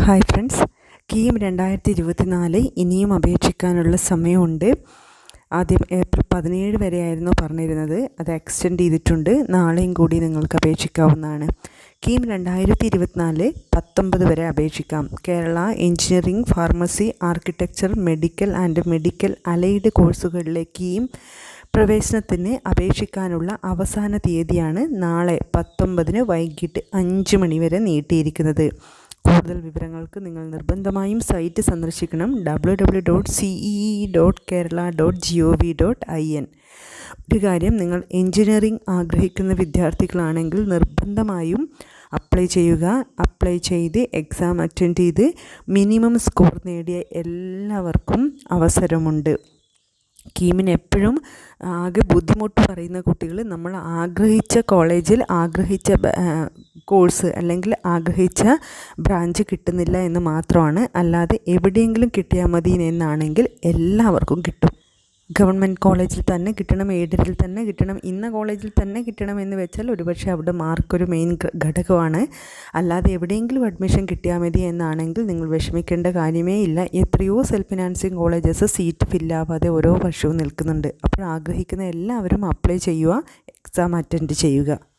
Hi friends. KEAM രണ്ടായിരത്തി ഇരുപത്തിനാല് ഇനിയും അപേക്ഷിക്കാനുള്ള സമയമുണ്ട്. ആദ്യം ഏപ്രിൽ പതിനേഴ് വരെയായിരുന്നു പറഞ്ഞിരുന്നത്. അത് എക്സ്റ്റെൻഡ് ചെയ്തിട്ടുണ്ട്. നാളെയും കൂടി നിങ്ങൾക്ക് അപേക്ഷിക്കാവുന്നതാണ്. കീം രണ്ടായിരത്തി ഇരുപത്തിനാല് പത്തൊമ്പത് വരെ അപേക്ഷിക്കാം. Kerala engineering pharmacy architecture medical and medical allied കോഴ്സുകളിലെ KEAM പ്രവേശനത്തിന് അപേക്ഷിക്കാനുള്ള അവസാന തീയതിയാണ് നാളെ പത്തൊമ്പതിന് വൈകിട്ട് അഞ്ച് മണിവരെ നീട്ടിയിരിക്കുന്നത്. കൂടുതൽ വിവരങ്ങൾക്ക് നിങ്ങൾ നിർബന്ധമായും സൈറ്റ് സന്ദർശിക്കണം. W W dot C E dot Kerala dot G O V dot I N ഒരു കാര്യം നിങ്ങൾ എൻജിനീയറിംഗ് ആഗ്രഹിക്കുന്ന വിദ്യാർത്ഥികളാണെങ്കിൽ നിർബന്ധമായും അപ്ലൈ ചെയ്യുക. അപ്ലൈ ചെയ്ത് എക്സാം അറ്റൻഡ് ചെയ്ത് മിനിമം സ്കോർ നേടിയ എല്ലാവർക്കും അവസരമുണ്ട്. കീമിന് എപ്പോഴും ആകെ ബുദ്ധിമുട്ട് പറയുന്ന കുട്ടികൾ നമ്മൾ ആഗ്രഹിച്ച കോളേജിൽ ആഗ്രഹിച്ച കോഴ്സ് അല്ലെങ്കിൽ ആഗ്രഹിച്ച ബ്രാഞ്ച് കിട്ടുന്നില്ല എന്ന് മാത്രമാണ്. അല്ലാതെ എവിടെയെങ്കിലും കിട്ടിയാൽ മതി എന്നാണെങ്കിൽ എല്ലാവർക്കും കിട്ടും. ഗവൺമെന്റ് കോളേജിൽ തന്നെ കിട്ടണം എയ്ഡഡിൽ തന്നെ കിട്ടണം ഇന്ന കോളേജിൽ തന്നെ കിട്ടണം എന്ന് വെച്ചാൽ ഒരുപക്ഷെ അവിടെ മാർക്ക് ഒരു മെയിൻ ഘടകമാണ്. അല്ലാതെ എവിടെയെങ്കിലും അഡ്മിഷൻ കിട്ടിയാൽ മതി എന്നാണെങ്കിൽ നിങ്ങൾ വിഷമിക്കേണ്ട കാര്യമേ ഇല്ല. എത്രയോ സെൽഫ് ഫിനാൻസിങ് കോളേജസ് സീറ്റ് ഫില്ലാവാതെ ഓരോ വർഷവും നിൽക്കുന്നുണ്ട്. അപ്പോൾ ആഗ്രഹിക്കുന്ന എല്ലാവരും അപ്ലൈ ചെയ്യുക എക്സാം അറ്റൻഡ് ചെയ്യുക.